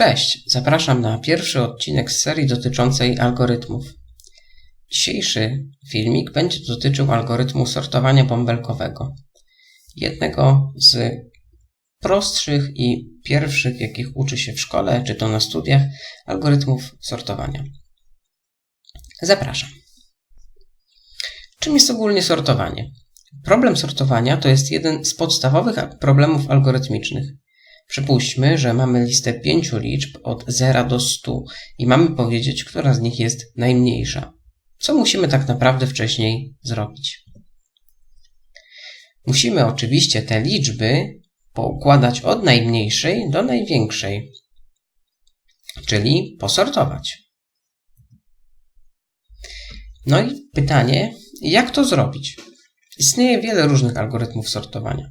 Cześć, zapraszam na pierwszy odcinek z serii dotyczącej algorytmów. Dzisiejszy filmik będzie dotyczył algorytmu sortowania bąbelkowego. Jednego z prostszych i pierwszych, jakich uczy się w szkole czy to na studiach, algorytmów sortowania. Zapraszam. Czym jest ogólnie sortowanie? Problem sortowania to jest jeden z podstawowych problemów algorytmicznych. Przypuśćmy, że mamy listę pięciu liczb od 0 do 100 i mamy powiedzieć, która z nich jest najmniejsza. Co musimy tak naprawdę wcześniej zrobić? Musimy oczywiście te liczby poukładać od najmniejszej do największej, czyli posortować. No i pytanie, jak to zrobić? Istnieje wiele różnych algorytmów sortowania.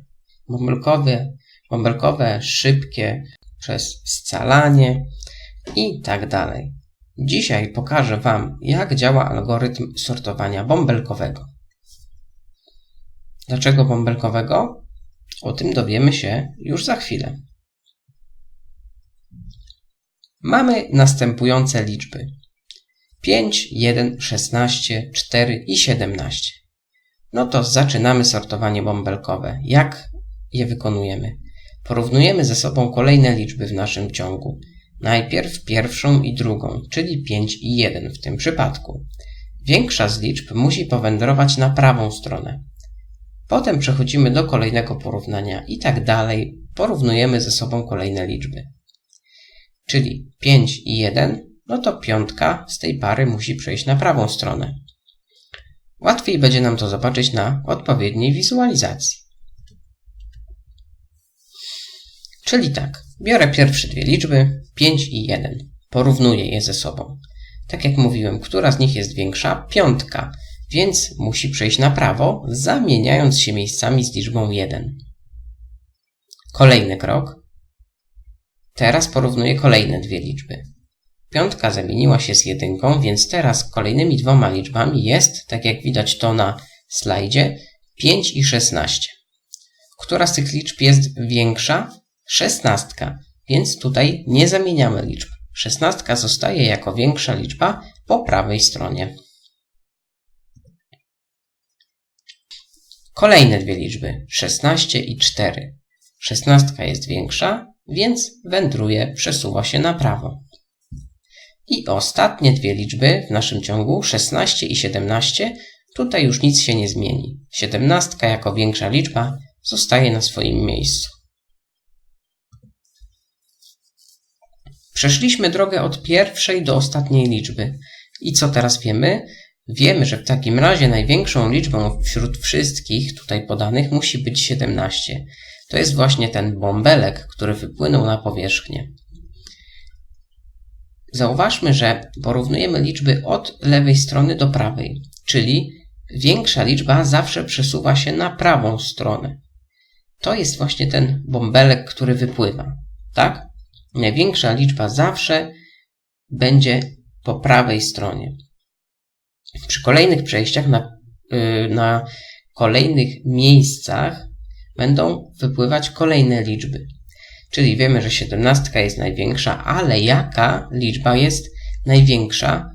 Bąbelkowy, bąbelkowe, szybkie, przez scalanie i tak dalej. Dzisiaj pokażę Wam, jak działa algorytm sortowania bąbelkowego. Dlaczego bąbelkowego? O tym dowiemy się już za chwilę. Mamy następujące liczby: 5, 1, 16, 4 i 17. No to zaczynamy sortowanie bąbelkowe. Jak je wykonujemy? Porównujemy ze sobą kolejne liczby w naszym ciągu. Najpierw pierwszą i drugą, czyli 5 i 1 w tym przypadku. Większa z liczb musi powędrować na prawą stronę. Potem przechodzimy do kolejnego porównania i tak dalej. Porównujemy ze sobą kolejne liczby. Czyli 5 i 1, no to piątka z tej pary musi przejść na prawą stronę. Łatwiej będzie nam to zobaczyć na odpowiedniej wizualizacji. Czyli tak, biorę pierwsze dwie liczby, 5 i 1. Porównuję je ze sobą. Tak jak mówiłem, która z nich jest większa? Piątka, więc musi przejść na prawo, zamieniając się miejscami z liczbą 1. Kolejny krok. Teraz porównuję kolejne dwie liczby. Piątka zamieniła się z jedynką, więc teraz kolejnymi dwoma liczbami jest, tak jak widać to na slajdzie, 5 i 16. Która z tych liczb jest większa? Szesnastka, więc tutaj nie zamieniamy liczb. Szesnastka zostaje jako większa liczba po prawej stronie. Kolejne dwie liczby, 16 i 4. Szesnastka jest większa, więc wędruje, przesuwa się na prawo. I ostatnie dwie liczby w naszym ciągu, 16 i 17, tutaj już nic się nie zmieni. 17 jako większa liczba zostaje na swoim miejscu. Przeszliśmy drogę od pierwszej do ostatniej liczby. I co teraz wiemy? Wiemy, że w takim razie największą liczbą wśród wszystkich tutaj podanych musi być 17. To jest właśnie ten bąbelek, który wypłynął na powierzchnię. Zauważmy, że porównujemy liczby od lewej strony do prawej, czyli większa liczba zawsze przesuwa się na prawą stronę. To jest właśnie ten bąbelek, który wypływa, tak? Największa liczba zawsze będzie po prawej stronie. Przy kolejnych przejściach na, yy, na kolejnych miejscach będą wypływać kolejne liczby. Czyli wiemy, że 17 jest największa, ale jaka liczba jest największa,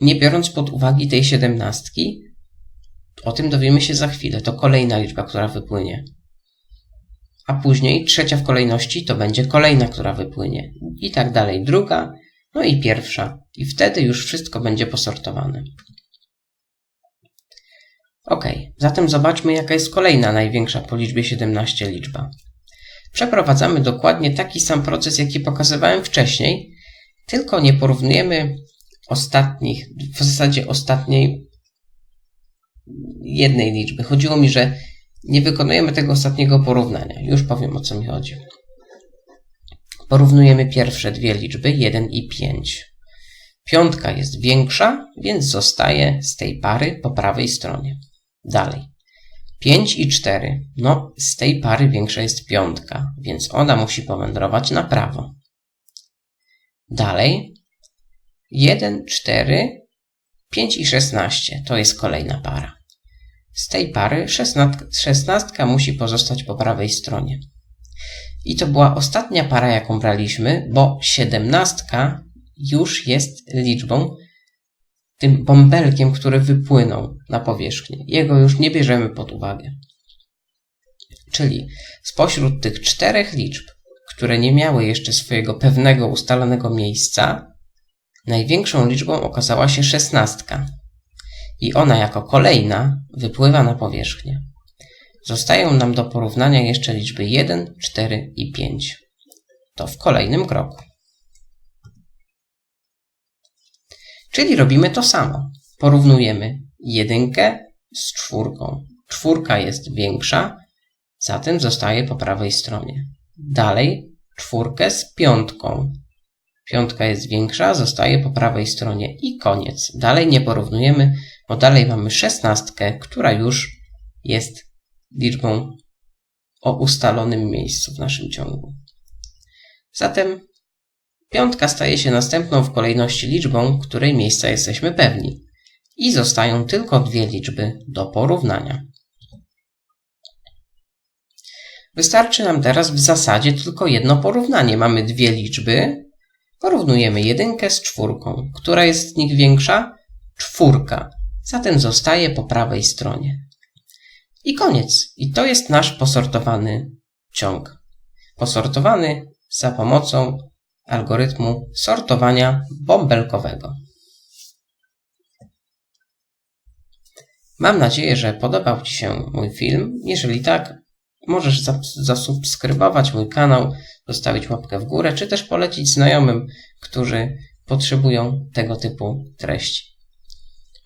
nie biorąc pod uwagę tej 17, o tym dowiemy się za chwilę. To kolejna liczba, która wypłynie a później trzecia w kolejności to będzie kolejna, która wypłynie. I tak dalej, druga, no i pierwsza. I wtedy już wszystko będzie posortowane. Ok, zatem zobaczmy, jaka jest kolejna największa po liczbie 17 liczba. Przeprowadzamy dokładnie taki sam proces, jaki pokazywałem wcześniej, tylko nie porównujemy ostatnich, w zasadzie ostatniej jednej liczby. Chodziło mi, że nie wykonujemy tego ostatniego porównania. Już powiem o co mi chodzi. Porównujemy pierwsze dwie liczby 1 i 5. Piątka jest większa, więc zostaje z tej pary po prawej stronie. Dalej. 5 i 4. No, z tej pary większa jest piątka, więc ona musi powędrować na prawo. Dalej. 1, 4, 5 i 16 to jest kolejna para. Z tej pary szesnastka musi pozostać po prawej stronie. I to była ostatnia para, jaką braliśmy, bo siedemnastka już jest liczbą, tym bąbelkiem, który wypłynął na powierzchnię. Jego już nie bierzemy pod uwagę. Czyli spośród tych czterech liczb, które nie miały jeszcze swojego pewnego ustalonego miejsca, największą liczbą okazała się szesnastka. I ona jako kolejna wypływa na powierzchnię. Zostają nam do porównania jeszcze liczby 1, 4 i 5. To w kolejnym kroku. Czyli robimy to samo. Porównujemy jedynkę z czwórką. Czwórka jest większa, zatem zostaje po prawej stronie. Dalej czwórkę z piątką. Piątka jest większa, zostaje po prawej stronie i koniec. Dalej nie porównujemy, bo dalej mamy szesnastkę, która już jest liczbą o ustalonym miejscu w naszym ciągu. Zatem piątka staje się następną w kolejności liczbą, której miejsca jesteśmy pewni. I zostają tylko dwie liczby do porównania. Wystarczy nam teraz w zasadzie tylko jedno porównanie. Mamy dwie liczby. Porównujemy jedynkę z czwórką. Która jest z nich większa? Czwórka. Zatem zostaje po prawej stronie. I koniec. I to jest nasz posortowany ciąg. Posortowany za pomocą algorytmu sortowania bąbelkowego. Mam nadzieję, że podobał Ci się mój film. Jeżeli tak, możesz zasubskrybować mój kanał, zostawić łapkę w górę, czy też polecić znajomym, którzy potrzebują tego typu treści.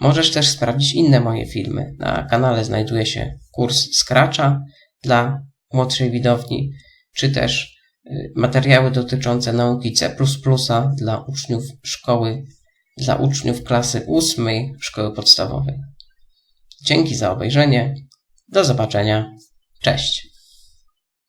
Możesz też sprawdzić inne moje filmy. Na kanale znajduje się kurs Scratcha dla młodszej widowni, czy też y, materiały dotyczące nauki C++ dla uczniów szkoły, dla uczniów klasy 8 szkoły podstawowej. Dzięki za obejrzenie. Do zobaczenia. Cześć.